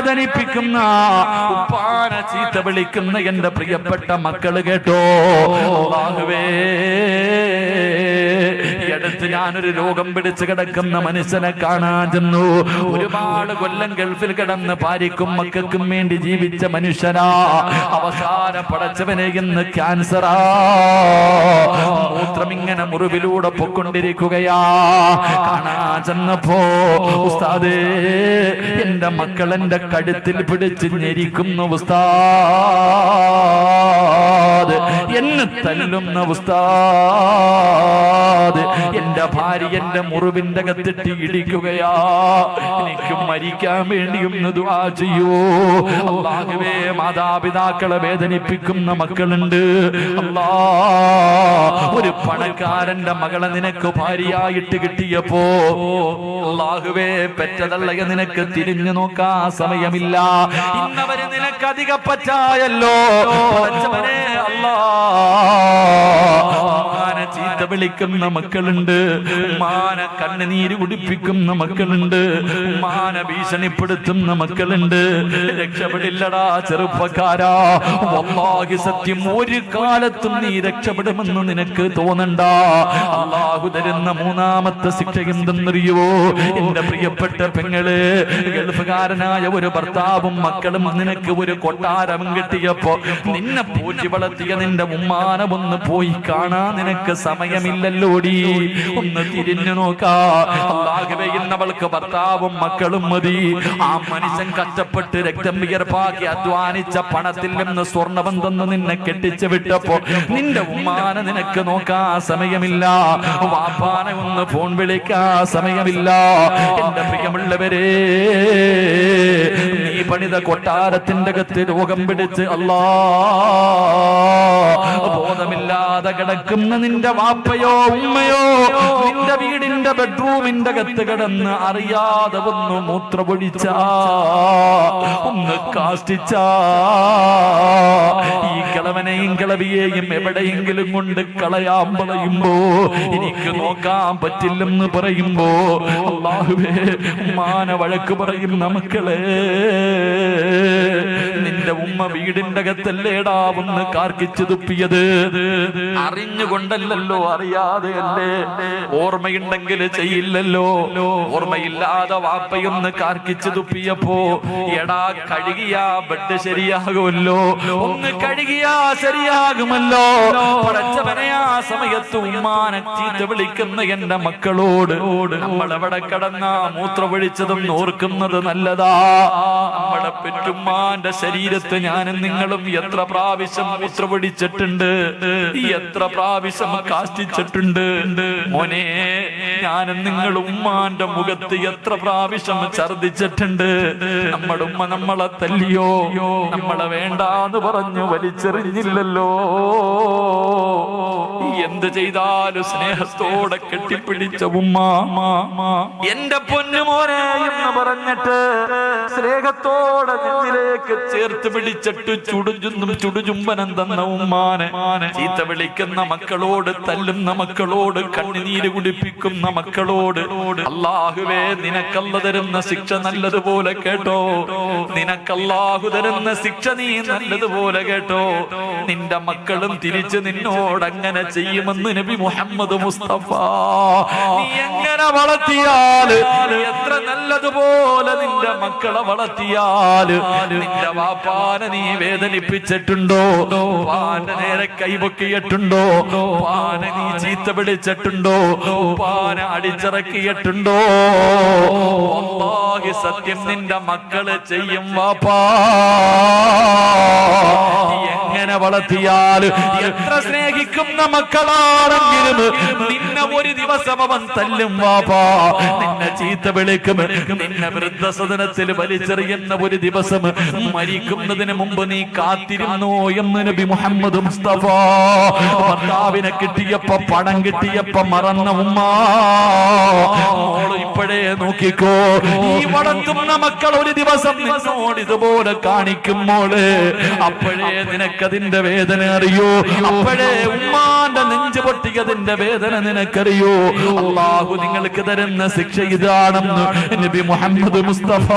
വേദനിപ്പിക്കുന്ന ഉപ്പാന ചീത്ത വിളിക്കുന്ന എന്റെ പ്രിയപ്പെട്ട മക്കൾ കേട്ടോ. ഈ അടുത്ത് ഞാനൊരു രോഗം പിടിച്ചു കിടക്കുന്ന മനുഷ്യനെ കാണാൻ ചെന്നു. ഒരുപാട് കൊല്ലം ഗൾഫിൽ കിടന്ന് ഭാര്യക്കും മക്കൾക്കും വേണ്ടി ജീവിച്ച മനുഷ്യനാ. അവസാന പടച്ചവനെ ഇന്ന് ക്യാൻസറാ. മൂത്രം ഇങ്ങനെ മുറിവിലൂടെ പൊക്കൊണ്ടിരിക്കുകയാ. കാണാ ചെന്നപ്പോ ഉസ്താദേ എന്റെ മക്കൾ എന്റെ കഴുത്തിൽ പിടിച്ച് ഞെരിക്കുന്നു ഉസ്താദ്. എന്നെ തല്ലുന്ന ഉസ്താദ്. എന്റെ ഭാര്യ എന്റെ മുറിവിന്റെ കത്തിട്ട് ഇടിക്കുകയാ. എനിക്ക് മരിക്കാൻ വേണ്ടിയും ചെയ്യൂ. അല്ലാഹുവേ മാതാപിതാക്കളെ വേദനിപ്പിക്കുന്ന മക്കളുണ്ട്. അല്ലാ ഒരു പണക്കാരന്റെ മകളെ നിനക്ക് ഭാര്യയായിട്ട് കിട്ടിയപ്പോ അല്ലാഹുവേ പെറ്റതള്ളയ നിനക്ക് തിരിഞ്ഞു നോക്കാ സമയമില്ല. ഇന്നവര് നിനക്ക് അധിക പറ്റായല്ലോ. അല്ലാ ചീത്ത വിളിക്കുന്ന മക്കളുണ്ട്. മാന കണ്ണുനീര് കുടിപ്പിക്കുന്ന മക്കളുണ്ട്. മാന ഭീഷണിപ്പെടുത്തുന്ന മക്കളുണ്ട്. രക്ഷപ്പെടില്ലടാ ചെറുപ്പക്കാരാ. വല്ലാഹി സത്യം ഒരു കാലത്തും നീ രക്ഷപ്പെടുമെന്ന് നിനക്ക് തോന്നണ്ട. അള്ളാഹു തരുന്ന മൂന്നാമത്തെ ശിക്ഷ എന്തെന്നറിയുവോ? എന്റെ പ്രിയപ്പെട്ട പെങ്ങൾ ഗൾഫുകാരനായ ഒരു ഭർത്താവും മക്കളും നിനക്ക് ഒരു കൊട്ടാരം കിട്ടിയപ്പോ നിന്നെ പോറ്റി വളർത്തിയ നിന്റെ ഉമ്മാനമൊന്ന് പോയി കാണാൻ നിനക്ക് സമയമില്ലല്ലോടി. ഒന്ന് തിരിഞ്ഞു നോക്കാ. അല്ലാഹുവേ ഇന്നവൾക്ക് ഭർത്താവും മക്കളും മതി. ആ മനുഷ്യൻ കഷ്ടപ്പെട്ട് രക്തം വിയർപ്പാക്കി അധ്വാനിച്ച പണത്തിൽ നിന്ന് സ്വർണബം തന്ന് നിന്നെ കെട്ടിച്ചു വിട്ടപ്പോ നിന്റെ ഉമ്മാന നിനക്ക് നോക്കാ സമയമില്ല. വാപ്പാന ഒന്ന് ഫോൺ വിളിക്കാ സമയമില്ല. എന്റെ പ്രിയമുള്ളവരെ നീ പണിത കൊട്ടാരത്തിന്റെ അകത്ത് രോഗം പിടിച്ച് അല്ലാ ബോധമില്ലാതെ കിടക്കുന്ന നിന്റെ വാപ്പയോ ഉമ്മയോ വീടിന്റെ ബെഡ്റൂമിന്റെ അകത്ത് കിടന്ന് അറിയാതെ ഒന്ന് മൂത്രപൊഴിച്ച ഒന്ന് കാഷ്ടിച്ച. ഈ കിളവനെയും കിളവിയെയും എവിടെയെങ്കിലും കൊണ്ട് കളയാൻ പറയുമ്പോ എനിക്ക് നോക്കാൻ പറ്റില്ലെന്ന് പറയുമ്പോ അള്ളാഹുവേ ഉമ്മാന വഴക്ക് പറയും നമുക്കളെ നിന്റെ ഉമ്മ വീടിന്റെ അകത്തല്ലേടാ ഒന്ന് കാർക്കിച്ചു തുപ്പിയത്. അറിഞ്ഞുകൊണ്ടല്ലോ അറിയാതെ അല്ലേ ഓർമ്മയുണ്ടെങ്കിൽ ചെയ്യില്ലല്ലോ ഓർമ്മയില്ലാതെ വാപ്പയൊന്ന് കാർക്കിച്ചു തുപ്പിയപ്പോ എടാ കഴുകിയാ ബെഡ് ശരിയാകുമല്ലോ. ഒന്ന് കഴുകിയാ ശരിയാകുമല്ലോ. പടച്ചവനെ സമയത്ത് ഉമ്മാനെ വിളിക്കുന്ന എന്റെ മക്കളോട് നമ്മൾ എവിടെ കടന്ന മൂത്രമൊഴിച്ചതും ഓർക്കുന്നത് നല്ലതാ. നമ്മുടെ പെറ്റുമ്മാന്റെ ശരീരത്ത് ഞാനും നിങ്ങളും എത്ര പ്രാവശ്യം മൂത്രമൊഴിച്ചിട്ടുണ്ട് എത്ര പ്രാവശ്യം കാഷ്ടിച്ചിട്ടുണ്ട്. മോനെ ഞാനും നിങ്ങൾ ഉമ്മാന്റെ മുഖത്ത് എത്ര പ്രാവശ്യം ഛർദിച്ചിട്ടുണ്ട് നമ്മുടെ ഉമ്മ നമ്മളെ തല്ലിയോ? നമ്മളെ വേണ്ടാന്ന് പറഞ്ഞു വലിച്ചെറിഞ്ഞില്ലല്ലോ. എന്ത് ചെയ്താലും സ്നേഹത്തോടെ കെട്ടിപ്പിടിച്ച ഉമ്മ എന്റെ പൊന്നുമോനെ എന്ന് പറഞ്ഞിട്ട് സ്നേഹത്തോടെ നെഞ്ചിലേക്ക് ചേർത്ത് പിടിച്ചിട്ട് ചുടുചുന്നും ചുടുചുംബനം തന്ന ഉമ്മാനെ. ചീത്ത വിളിക്കുന്ന മക്കളോട് തല്ലുന്ന മക്കളോട് കണ്ണുനീര് കുടിപ്പിക്കുന്ന മക്കളോട് അല്ലാഹുവേ നിനക്കല്ല തരുന്ന ശിക്ഷ നല്ലതുപോലെ കേട്ടോ. നിനക്കല്ലാഹു തരുന്ന ശിക്ഷ നീ നല്ലതുപോലെ കേട്ടോ. നിന്റെ മക്കളും തിരിച്ച് നിന്നോട് അങ്ങനെ ചെയ്യുമെന്ന് നബി മുഹമ്മദ് മുസ്തഫ. നീ എങ്ങനെ വളർത്തിയാൽ എത്ര നല്ലതുപോലെ നിന്റെ മക്കളെ വളർത്തിയാൽ നിന്റെ വാപ്പാനെ നീ വേദനിപ്പിച്ചിട്ടുണ്ടോ? നേരെ കൈവക്കിയിട്ടുണ്ടോ പാന നീ ചീത്ത പിടിച്ചിട്ടുണ്ടോ പാനെ അടിച്ചിറക്കിയിട്ടുണ്ടോ? അല്ലാഹി സത്യം നിന്റെ മക്കൾ ചെയ്യും വാപ്പാ. വളർത്തിയാൽ എത്ര സ്നേഹിക്കുന്ന മക്കളാണെങ്കിലും നിന്നെ ഒരു ദിവസം അവൻ തല്ലും വാപ്പാ നിന്നെ ചീത്ത വിളിക്കും നിന്നെ വൃദ്ധസദനത്തിൽ വലിച്ചെറിയുന്ന ഒരു ദിവസം മരിക്കുന്നതിന് മുമ്പ് നീ കാത്തിരുന്നു എന്ന് നബി മുഹമ്മദ് മുസ്തഫ ഭർത്താവിനെ കിട്ടിയപ്പോ പണം കിട്ടിയപ്പോ മറന്ന ഉമ്മ. ഇപ്പോഴേ നോക്കിക്കോ ഈ വളർത്തുന്ന മക്കൾ ഒരു ദിവസം നിന്നോട് ഇതുപോലെ കാണിക്കും മോൾ. അപ്പോഴേ നിനക്കതിന്റെ വേദന അറിയോ? അപ്പോഴേ ഉമ്മാന്റെ നെഞ്ച് പൊട്ടിയതിന്റെ വേദന നിനക്കറിയോ? അള്ളാഹു നിങ്ങൾക്ക് തരുന്ന ശിക്ഷ ഇതാണെന്ന് നബി മുഹമ്മദ് മുസ്തഫ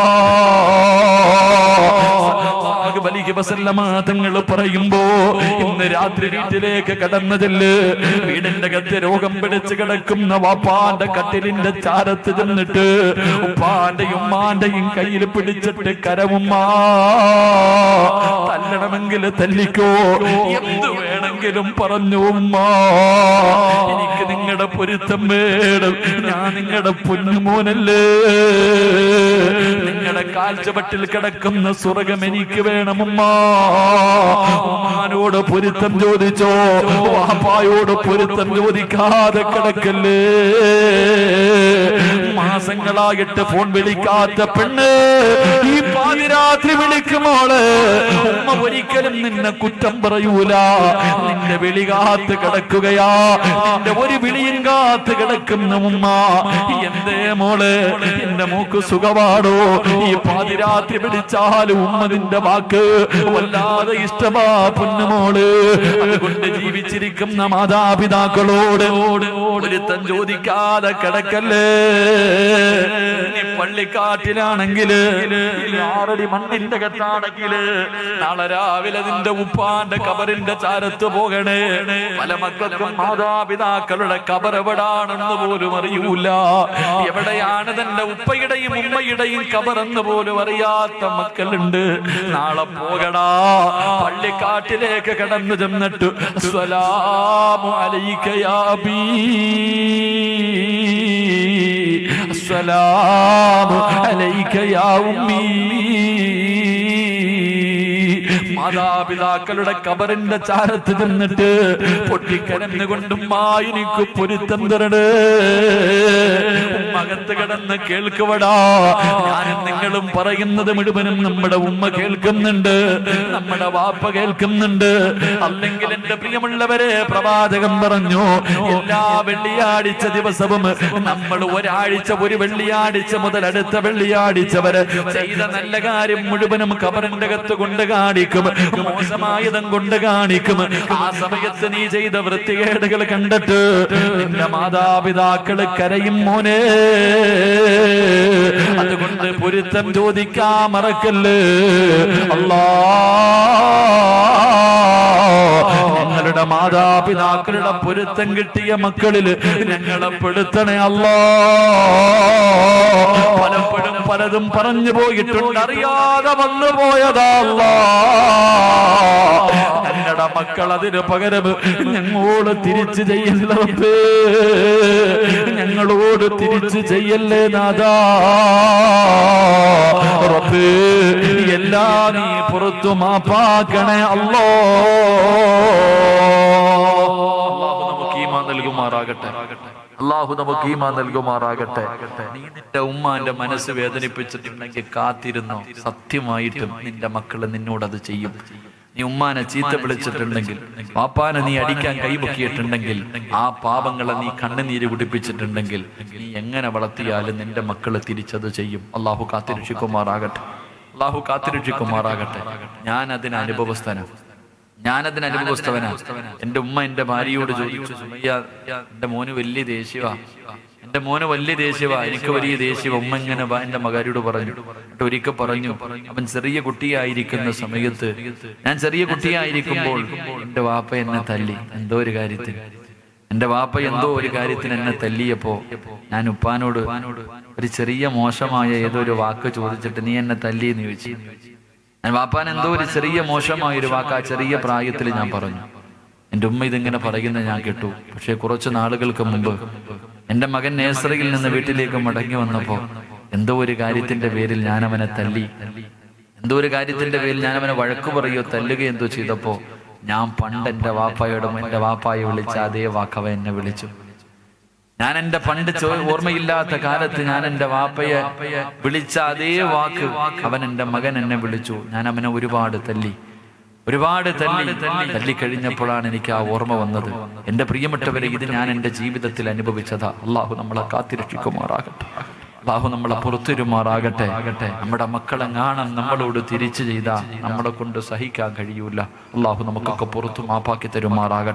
സല്ലല്ലാഹു അലൈഹി വസല്ലമ തങ്ങൾ പറയുമ്പോ ഇന്ന് രാത്രി വീട്ടിലേക്ക് കടന്നതിൽ വീടിന്റെ അകത്ത് രോഗം പിടിച്ച് കിടക്കുന്ന വാപ്പാന്റെ കട്ടിലിന്റെ ചാരത്ത് ചെന്നിട്ട് ഉപ്പാന്റെയും ഉമ്മാന്റെയും കയ്യിൽ പിടിച്ചിട്ട് കരവുമ്മാ തല്ലണമെങ്കിൽ തല്ലിക്കോ എന്ത് വേണമെങ്കിലും പറഞ്ഞു ഉമ്മ. എനിക്ക് നിങ്ങളുടെ പൊരുത്തം വേണം. ഞാൻ നിങ്ങളുടെ പൊന്നുമോനല്ലേ. നിങ്ങളുടെ കാൽച്ചവട്ടിൽ കിടക്കുന്ന സ്വർഗം എനിക്ക് വേണം ഉമ്മ ഉമ്മാനോട് പൊരുത്തം ചോദിച്ചോ? വാപ്പായോട് പൊരുത്തം ചോദിക്കാതെ കിടക്കല്ലേ? മാസങ്ങളായിട്ട് ഫോൺ വിളിക്കാത്ത പെണ്ണ് ഈ പാതിരാത്രി വിളിക്കുമോൾ ഉമ്മ ഒരിക്കലും നിന്നെ കുറ്റം പറയൂല. നിന്റെ വിളി കാത്ത് കിടക്കുകയാ. നിന്റെ ഒരു വിളിയും കാത്ത് കിടക്കുന്ന ഉമ്മ. എന്തേ മോൾ? എന്റെ മൂക്ക് സുഖമാണോ? ഈ പാതിരാത്രി വിളിച്ചാലും ഉമ്മ നിന്റെ വാക്ക് വല്ലാതെ ഇഷ്ടമാ പൊന്നുമോൾ. അതുകൊണ്ട് ജീവിച്ചിരിക്കുന്ന മാതാപിതാക്കളോട് ഒരുത്തൻ ചോദിക്കാതെ കിടക്കല്ലേ? പള്ളിക്കാട്ടിലാണെങ്കിൽ ആറടി മണ്ണിന്റെ കത്താണെങ്കിൽ നാളെ രാവിലെ നിന്റെ ഉപ്പാന്റെ കബറിന്റെ ചാരത്ത് പോകണേ. പല മക്കൾക്കും മാതാപിതാക്കളുടെ കബർ എവിടാണെന്ന് പോലും അറിയൂല. എവിടെയാണ് തന്റെ ഉപ്പയുടെയും ഉമ്മയുടെയും കബറെന്ന് പോലും പോലും അറിയാത്ത മക്കളുണ്ട്. നാളെ പോകടാ. പള്ളിക്കാട്ടിലേക്ക് കടന്നു ചെന്നിട്ട് സ്വലാമു അലയിക്കയാബീ സ്വലാമു അലയിക്കയാ ഉമ്മീ. മാതാപിതാക്കളുടെ കബറിന്റെ ചാരത്ത് നിന്നിട്ട് പൊട്ടിക്കരന്നുകൊണ്ടും എനിക്ക് പൊരുത്തം തരണേ ഉമ്മകത്ത് കിടന്ന് കേൾക്കുവടാ. ഞാനും നിങ്ങളും പറയുന്നത് മുഴുവനും നമ്മുടെ ഉമ്മ കേൾക്കുന്നുണ്ട്. നമ്മുടെ വാപ്പ കേൾക്കുന്നുണ്ട്. അല്ലെങ്കിൽ എന്റെ പ്രിയമുള്ളവരെ പ്രവാചകൻ പറഞ്ഞു എല്ലാ വെള്ളിയാഴ്ച ദിവസവും നമ്മൾ ഒരാഴ്ച ഒരു വെള്ളിയാഴ്ച മുതൽ അടുത്ത വെള്ളിയാഴ്ച വരെ ചെയ്ത നല്ല കാര്യം മുഴുവനും കബറിന്റെ അകത്ത് കൊണ്ട് കാണിക്കും. മോശമായതും കൊണ്ട് കാണിക്കും. ആ സമയത്ത് നീ ചെയ്ത വൃത്തികേടുകൾ കണ്ടിട്ട് നിന്റെ മാതാപിതാക്കൾ കരയും മോനെ. അതുകൊണ്ട് പൊരുത്തം ചോദിക്കാ മറക്കല്ല്. അല്ലാ ഞങ്ങളുടെ മാതാപിതാക്കളുടെ പൊരുത്തം കിട്ടിയ മക്കളിൽ ഞങ്ങളെ പെടുത്തണേ അല്ലാ. പലതും പറഞ്ഞു പോയിട്ടുണ്ട്. അറിയാതെ വന്നു പോയതാ അല്ലാ ഞങ്ങളുടെ മക്കൾ അതിന് പകരം ഞങ്ങളോട് തിരിച്ചു ചെയ്യല്ലേ ഞങ്ങളോട് തിരിച്ചു ചെയ്യല്ലേ നാദാ എല്ലാ നീ പുറത്തു മാപ്പാക്കണേ അല്ലോ നൽകുമാറാകട്ടെ. അള്ളാഹു നമുക്ക് ഈമാ നൽകുമാറാകട്ടെ. നീ നിന്റെ ഉമ്മാന്റെ മനസ്സ് വേദനിപ്പിച്ചിട്ടുണ്ടെങ്കിൽ കാത്തിരുന്നു? സത്യമായിട്ടും നിന്റെ മക്കൾ നിന്നോട് അത് ചെയ്യും. നീ ഉമ്മാനെ ചീത്ത വിളിച്ചിട്ടുണ്ടെങ്കിൽ പാപ്പാനെ നീ അടിക്കാൻ കൈപൊക്കിയിട്ടുണ്ടെങ്കിൽ ആ പാപങ്ങളെ നീ കണ്ണുനീര് കുടിപ്പിച്ചിട്ടുണ്ടെങ്കിൽ നീ എങ്ങനെ വളർത്തിയാലും നിന്റെ മക്കൾ തിരിച്ചത് ചെയ്യും. അള്ളാഹു കാത്തിരക്ഷിക്കുമാറാകട്ടെ. അള്ളാഹു കാത്തിരക്ഷിക്കുമാറാകട്ടെ. ഞാൻ അതിന് അനുഭവസ്ഥനാണ്. ഞാനതിന് അനുഭവസ്ഥവനാണ്. എന്റെ ഉമ്മ എന്റെ ഭാര്യയോട് ചോദിച്ചു സുമയ്യ എന്റെ മോന് വലിയ ദേഷ്യവാ. എന്റെ മോന് വലിയ ദേഷ്യവാ. എനിക്ക് വലിയ ദേഷ്യവാ ഉമ്മ ഇങ്ങനെ എന്റെ മകാരിയോട് പറഞ്ഞു. എന്നിട്ട് ഒരിക്കൽ പറഞ്ഞു അവൻ ചെറിയ കുട്ടിയായിരിക്കുന്ന സമയത്ത് ഞാൻ ചെറിയ കുട്ടിയായിരിക്കുമ്പോൾ എന്റെ വാപ്പ എന്നെ തല്ലി. എന്തോ ഒരു കാര്യത്തിൽ എന്റെ വാപ്പ എന്തോ ഒരു കാര്യത്തിന് എന്നെ തല്ലിയപ്പോ ഞാൻ ഉപ്പാനോട് ഒരു ചെറിയ മോശമായ ഏതോ ഒരു വാക്ക് ചോദിച്ചിട്ട് നീ എന്നെ തല്ലി എന്ന് ചോദിച്ചു. ഞാൻ വാപ്പാൻ എന്തോ ഒരു ചെറിയ മോശമായ ഒരു വാക്ക് ആ ചെറിയ പ്രായത്തിൽ ഞാൻ പറഞ്ഞു. എന്റെ ഉമ്മ ഇതിങ്ങനെ പറയുന്നത് ഞാൻ കേട്ടു. പക്ഷേ കുറച്ച് നാളുകൾക്ക് മുമ്പ് എന്റെ മകൻ നേസറിയിൽ നിന്ന് വീട്ടിലേക്ക് മടങ്ങി വന്നപ്പോൾ എന്തോ ഒരു കാര്യത്തിന്റെ പേരിൽ ഞാൻ അവനെ തല്ലി. എന്തോ ഒരു കാര്യത്തിന്റെ പേരിൽ ഞാൻ അവനെ വഴക്ക് പറയോ തല്ലുകയോ എന്തോ ചെയ്തപ്പോൾ ഞാൻ പണ്ട് എന്റെ വാപ്പായോടും എന്റെ വാപ്പായെ വിളിച്ച അതേ വാക്കവ എന്നെ വിളിച്ചു. ഞാൻ എന്റെ പണ്ട് ഓർമ്മയില്ലാത്ത കാലത്ത് ഞാൻ എന്റെ വാപ്പയെ വിളിച്ച അതേ വാക്ക് അവൻ എന്റെ മകൻ എന്നെ വിളിച്ചു. ഞാൻ അവനെ ഒരുപാട് തല്ലി. ഒരുപാട് തല്ലി. തല്ലിക്കഴിഞ്ഞപ്പോഴാണ് എനിക്ക് ആ ഓർമ്മ വന്നത്. എന്റെ പ്രിയപ്പെട്ടവരെ ഇത് ഞാൻ എന്റെ ജീവിതത്തിൽ അനുഭവിച്ചതാ. അള്ളാഹു നമ്മളെ കാത്തിരക്ഷിക്കുമാറാകട്ടെ അള്ളാഹു നമ്മളെ പുറത്തുരുമാറാകട്ടെ. ആകട്ടെ നമ്മുടെ മക്കളെങ്ങാണം നമ്മളോട് തിരിച്ചു ചെയ്താൽ നമ്മളെ കൊണ്ട് സഹിക്കാൻ കഴിയൂല. അള്ളാഹു നമുക്കൊക്കെ പുറത്തു മാപ്പാക്കി തരുമാറാകട്ടെ.